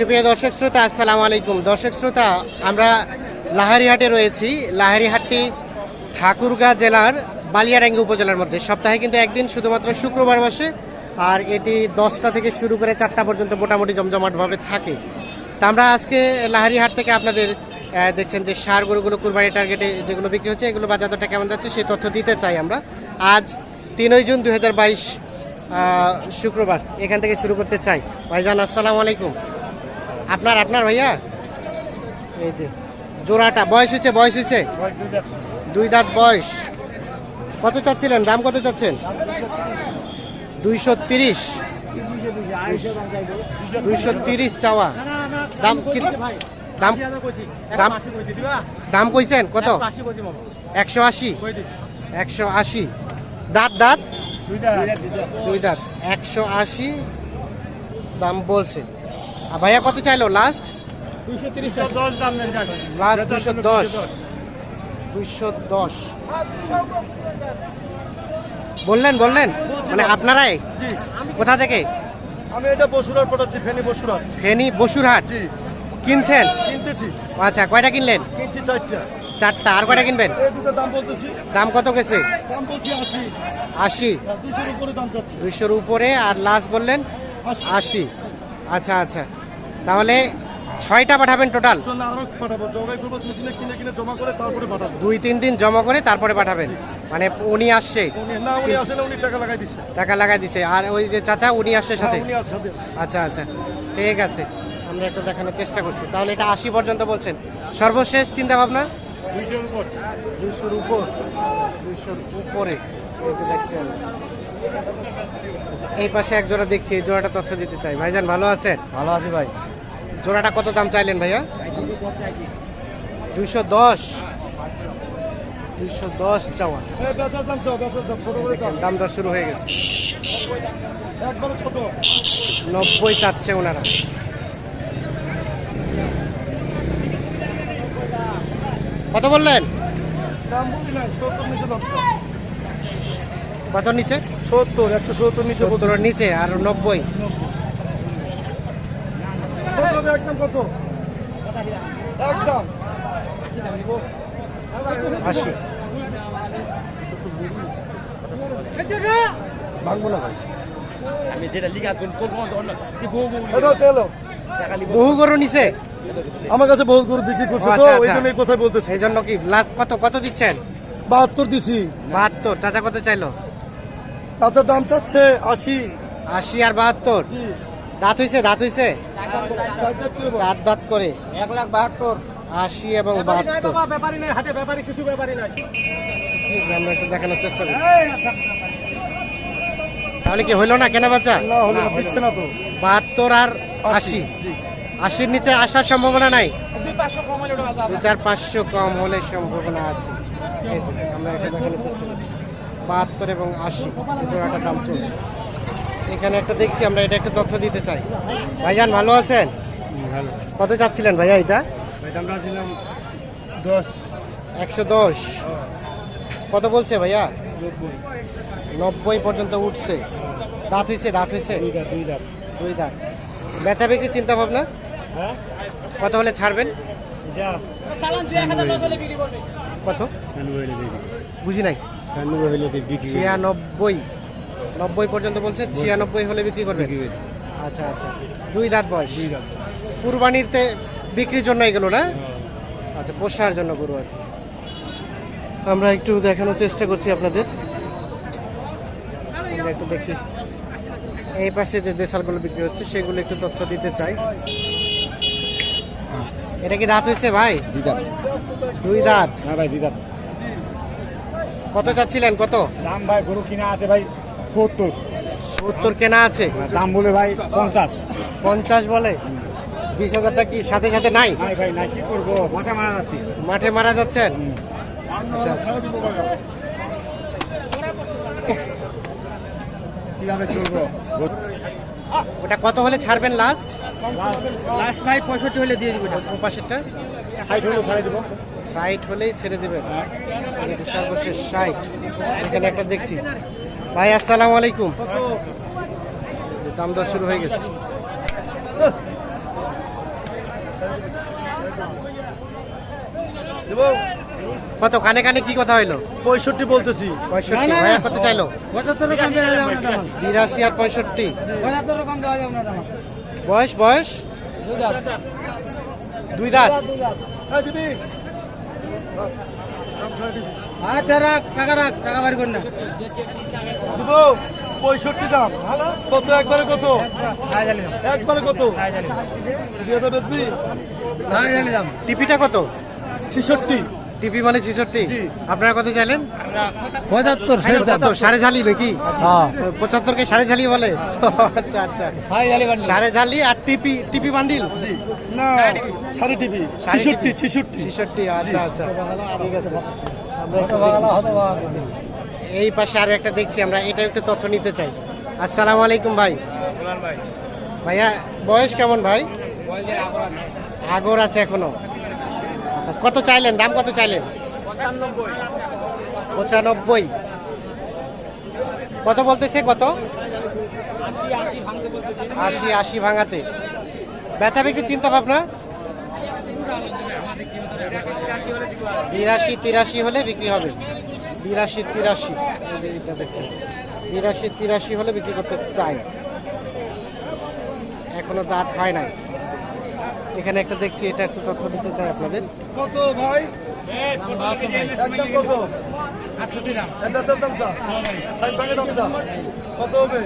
সুপ্রিয় দর্শক শ্রোতা, আসসালামু আলাইকুম। দর্শক শ্রোতা, আমরা লাহারিহাটে রয়েছি। লাহারিহাটটি ঠাকুরগাঁ জেলার বালিয়ারাঙ্গি উপজেলার মধ্যে। সপ্তাহে কিন্তু একদিন শুধুমাত্র শুক্রবার বসে, আর এটি দশটা থেকে শুরু করে চারটা পর্যন্ত মোটামুটি জমজমাটভাবে থাকে। তা আমরা আজকে লাহারিহাট থেকে আপনাদের দেখছেন যে সার গরুগুলো কুরবানি টার্গেটে যেগুলো বিক্রি হচ্ছে, এগুলো বাজার কেমন যাচ্ছে সেই তথ্য দিতে চাই আমরা। আজ তিনই জুন দু হাজার বাইশ শুক্রবার। এখান থেকে শুরু করতে চাই। ভাইজান, আসসালামু আলাইকুম। আপনার আপনার ভাইয়া? এই যে, জোড়াটা, বয়স হচ্ছে বয়স হচ্ছে দুই দাঁত বয়স। কত চাচ্ছিলেন? দাম কত চাচ্ছেন? দুইশো তিরিশ। দুইশো তিরিশ চাওয়া। দাম দাম দাম দাম কইছেন? কত? একশো আশি। একশো আশি। দাঁত দাঁত? দুই দাঁত। একশো আশি দাম বলছে। ভাইয়া কত চাইলো? লাস্ট লাস্ট দুশো দশ। দুশো দশ। বললেন বললেন? মানে আপনারাই? কোথা থেকে? আমি এটা বসুরার পাঠাচ্ছি ফেনি বসুরার ফেনি বসুরহাট? কিনছেন? কিনতেছি। আচ্ছা কয়টা কিনলেন? কিনছি চারটা। চারটা। আর কয়টা কিনবেন? দাম বলতেছি। দাম কত গেছে? দাম বলছি আশি। আশি। দুশোর উপরে দাম চাচ্ছি। দুইশোর উপরে আর লাস্ট বললেন? আশি। আচ্ছা আচ্ছা। তাহলে ছয়টা পাঠাবেন টোটাল। জন্য আরও পাঠাবো। জবাই করব তুমি কিনে কিনে কিনে জমা করে তারপরে পাঠাবো। দুই তিন দিন জমা করে তারপরে পাঠাবেন। মানে উনি আসছে। উনি না উনি আসলে উনি টাকা লাগাই দিচ্ছে দিছে। আর ওই যে চাচা উনি আসছে সাথে? হ্যাঁ, উনি আসছে সাথে। আচ্ছা আচ্ছা। ঠিক আছে। আমরা একটু দেখানোর চেষ্টা করছি। তাহলে এটা আশি পর্যন্ত বলছেন। সর্বশেষ চিন্তা ভাবনা দুইশোর উপর। দুইশোর উপরে। দেখছেন। আচ্ছা, এই পাশে এক জোড়া দেখছি এই জোড়াটা তথ্য দিতে চাই। ভাইজান ভালো আছেন? ভালো আছি ভাই। জোড়াটা কত দাম চাইলেন ভাইয়া? দুইশো দশ। দুইশো দশ চাওয়া। দাম দর শুরু হয়ে গেছে। নব্বই চাচ্ছে ওনারা। কত বললেন? সত্তর। কত নিচে? সত্তর একশো সত্তর নিচে বলতে সত্তরের নিচে আর নব্বই। একদম কত? একদম। আশি। ভাঙবো না ভাই। আমি যেটা লিখা বহু গরু নিচে আমার কাছে বহুত গরু বিক্রি করছে তো আচ্ছা, ওই আচ্ছা। জন্য এই কথাই বলতেছি। সেই জন্য কি লাস্ট কত কত দিচ্ছেন? বাহাত্তর দিছি। বাহাত্তর। চাচা কত চাইলো? চাচার দাম চাচ্ছে আশি। আশি আর বাহাত্তর? দাঁত হইছে দাঁত হইছে? চার দাঁত করে। এক লাখ বাহাত্তর। আশি এবং বাহাত্তর। আমরা একটু দেখানোর চেষ্টা করি। তাহলে কি হইল না কেনা বাচ্চা দিচ্ছে না তো। বাহাত্তর আর আশি আশির নিচে আসার সম্ভাবনা নাই? দু চার পাঁচশো কম হলে সম্ভাবনা আছে। আমরা এটা দেখানোর চেষ্টা করছি। বাহাত্তর এবং আশি জোড়াটা দাম চলছে। এখানে একটা দেখছি আমরা এটা একটা তথ্য দিতে চাই। ভাইজান ভালো আছেন? ভালো। কত চাচ্ছিলেন ভাইয়া এটা? দশ। একশো দশ। কত বলছে ভাইয়া? নব্বই। পর্যন্ত উঠছে। দাঁত হয়েছে দাঁত হয়েছে? দুই দাঁত দুই দাঁত। দুই দাঁত। বেচা বিক্রি চিন্তা ভাবনা? হ্যাঁ? কত হলে ছাড়বেন? কত? বুঝি নাই। ছিয়ানব্বই। নব্বই পর্যন্ত বলছে ছিয়ানব্বই হলে বিক্রি করবে। আচ্ছা আচ্ছা। দুই দাঁত বয়স। দুই দাঁত কুরবানিতে বিক্রির জন্য এগুলো না? আচ্ছা পোষার জন্য গরু আর আমরা একটু দেখানোর চেষ্টা করছি আপনাদের। আমরা একটু দেখি। এই পাশে যে দেশালগুলো বিক্রি হচ্ছে সেগুলো একটু তথ্য দিতে চাই। এটা কি দাঁত হয়েছে ভাই? দুই দাঁত। দুই দাঁত। হ্যাঁ ভাই দুই দাঁত। কত চাচ্ছিলেন? কত? দাম ভাই গরু কিনা আছে ভাই। সত্তর। সত্তর কেনা আছে? দাম বলে ভাই পঞ্চাশ। পঞ্চাশ বলে? বিশ হাজারটা কি সাথে সাথে নাই? নাই ভাই নাই। কি করব? মাঠে মারা যাচ্ছি। মাঠে মারা যাচ্ছেন। কীভাবে চলবো? ওটা কত হলে ছাড়বেন লাস্ট লাস্ট ভাই পঁয়ষট্টি হলে দিয়ে দিবি পাশেরটা সাইড হলো ছাড়াই দেবো। ষাট হলেই ছেড়ে দেবেন। এটা সর্বশেষ ষাট। এখানে একটা দেখছি। ভাই আসসালামু আলাইকুম। দাম দর শুরু হয়ে গেছে। কত কানে কানে কি কথা হইল? পঁয়ষট্টি বলতেছি। পঁয়ষট্টি। কত চাইলো? পঁচাত্তর কম দেওয়া যাবে না তেমন বিরাশি আর পঁয়ষট্টি। পঁচাত্তর কম দেওয়া যাবে না তেমন বয়স বয়স? দুই দাঁত। হ্যাঁ দিবি। আচ্ছা রাখ টাকা রাখ টাকা বাড়ি কর না। দেবো পঁয়ষট্টি দাম। কত? একবারে কত? একবারে কত? বেচবি? টিপিটা কত? ছেষট্টি। টিপি মানে ছিষট্টি? আপনারা কত চাইলেন? পঁচাত্তর। সাড়ে ঝালি নাকি? হ্যাঁ। পঁচাত্তর কে সাড়ে ঝালি বলে? আচ্ছা আচ্ছা। সাড়ে ঝালি আর টিপি টিপি বান্ডিল? না সাড়ে টিভি ছেষট্টি ছেষট্টি। ছিষট্টি আচ্ছা আচ্ছা। ঠিক আছে এই পাশে আরও একটা দেখছি আমরা এটা একটু তথ্য নিতে চাই। আসসালামু আলাইকুম ভাই। ভাইয়া বয়স কেমন ভাই? আগর আছে এখনও? কত চাইলেন? দাম কত চাইলেন? পঁচানব্বই। কত বলতেছে কত? আশি আশি ভাঙাতে। বেচা বিক্রি চিন্তা ভাবনা? বিরাশি, তিরাশি হলে বিক্রি হবে। বিরাশি, তিরাশি। এটা দেখছেন। বিরাশি, তিরাশি হলে বিক্রি করতে চাই। এখনও দাঁত হয় নাই। এখানে একটা দেখছি এটা একটু তথ্য দিতে চাই আপনাদের। কত ভাই? একদম কত? আটষট্টি দাম একটা চার। দাম চা ষাট ভাঙে দাম চা কত হবে?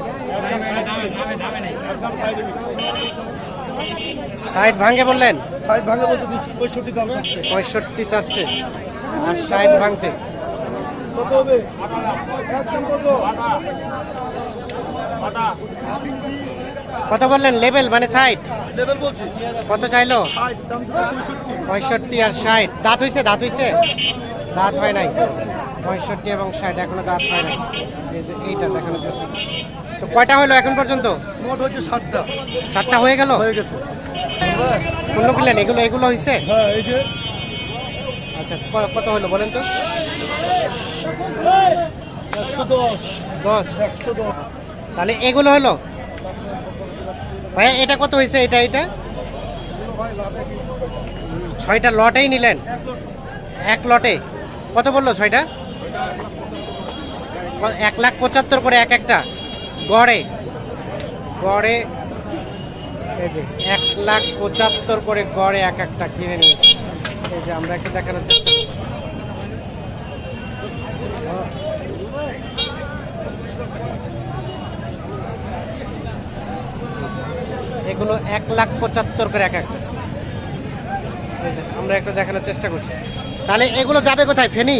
ষাট ভাঙে বললেন? ষাট ভাঙে বলতে পঁয়ষট্টি দাম চাচ্ছে। পঁয়ষট্টি চাচ্ছে। আর ষাট ভাঙতে। কত হবে? একদম কত? কত বললেন? লেভেল মানে সাইট লেভেল বলছি। কত চাইলো? পঁয়ষট্টি। আর ষাট। দাঁত হয়েছে দাঁত হয়েছে দাঁত হয় নাই। পঁয়ষট্টি এবং ষাট এখনও দাঁত হয় নাই। এই যে এইটা দেখানোর চেষ্টা করছি। তো কয়টা হলো এখন পর্যন্ত? মোট হচ্ছে ষাটটা। ষাটটা হয়ে গেল? হয়ে গেছে। কোনগুলো কিনলেন? এগুলো এগুলো হয়েছে হ্যাঁ এই যে। আচ্ছা কত হলো বলেন তো? একশো দশ। দশ। একশো দশ। তাহলে এগুলো হলো? ভাইয়া এটা কত হয়েছে এটা এটা? ছয়টা লটেই নিলেন। এক লটে। কত বলল ছয়টা? এক লাখ পঁচাত্তর করে এক একটা। গড়ে। গড়ে। এই যে, এক লাখ পঁচাত্তর করে গড়ে এক একটা কিনে নিয়েছে। এই যে, আমরা একটু দেখানোর চেষ্টা করছি। এগুলো এক লাখ পঁচাত্তর করে এক একটা। আমরা একটু দেখানোর চেষ্টা করছি। তাহলে এগুলো যাবে কোথায়? ফেনি?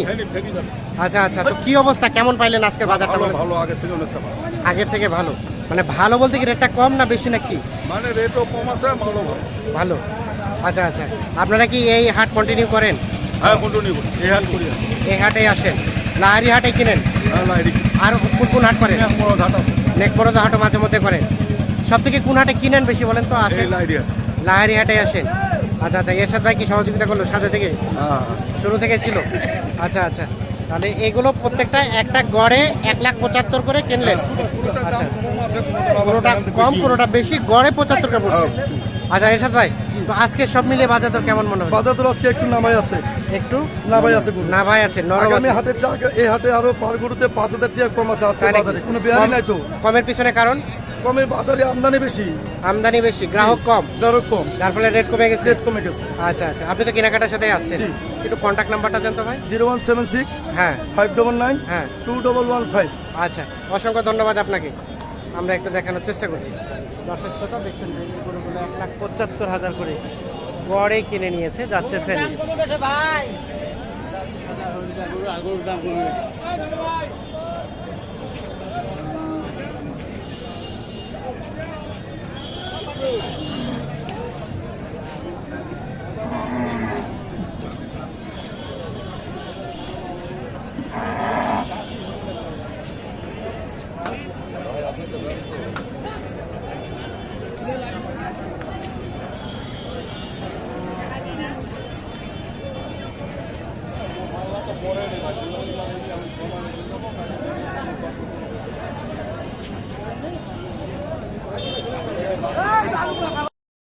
আচ্ছা আচ্ছা। তো কি অবস্থা? কেমন পাইলেন আজকে বাজারটা? ভালো। আগের থেকে অনেকটা ভালো। আগের থেকে ভালো। মানে ভালো বলতে কি রেটটা কম না বেশি নাকি? মানে রেটও কম আছে ভালো। ভালো। আচ্ছা আচ্ছা। আপনারা কি এই হাট কন্টিনিউ করেন? হ্যাঁ কন্টিনিউ এই হাল করি এই হাটে আসেন। লাহারি হাটে কিনেন? হ্যাঁ আর কোন কোন হাট করেন? বড় ঘাটা নেক বড়দা হাটও মাঝে মধ্যে করেন। সব থেকে কোন হাটে কিনেন বেশি বলেন তো? আসেন। লাহারি হাটে আসেন। আচ্ছা আচ্ছা এরশাদ ভাই কি সহযোগিতা করল সাথে থেকে? হ্যাঁ। শুরু থেকে ছিল? আচ্ছা আচ্ছা। তাহলে এগুলো প্রত্যেকটা একটা গড়ে এক লাখ পঁচাত্তর করে কিনলেন। আচ্ছা। কোনোটা কম কোনোটা বেশি গড়ে পঁচাত্তর করে পড়ছে। আচ্ছা এরশাদ ভাই তো আজকে সব মিলিয়ে বাজার দর কেমন মনে হয়? বাজার আজকে একটু নামাই আছে। একটু? নামাই আছে গরু। না ভাই আছে নরম আগামী আছে। হাটে চা- এই হাটে আরও পার গরুতে পাঁচ হাজার টাকা কম আছে আজকে বাজারে। কোনো বেয়ারি নাই তো। কমের পিছনে কারণ? কমে বাজারে আমদানি বেশি। আমদানি বেশি গ্রাহক কম। যারও কম। যার ফলে রেট কমে গেছে? রেট কমে গেছে। আচ্ছা আচ্ছা। আপনি তো কেনাকাটার সাথে আসছেন একটু কন্ট্যাক্ট নাম্বারটা দেন তো ভাই। জিরো ওয়ান সেভেন সিক্স হ্যাঁ। ফাইভ ডবল নাইন হ্যাঁ। Two double one five. আচ্ছা অসংখ্য ধন্যবাদ আপনাকে। আমরা একটু দেখানোর চেষ্টা করছি। দর্শক শ্রোতা দেখছেন যে গরুগুলো এক লাখ পঁচাত্তর হাজার করে গড়ে কিনে নিয়েছে যাচ্ছে ফেরি ভাই।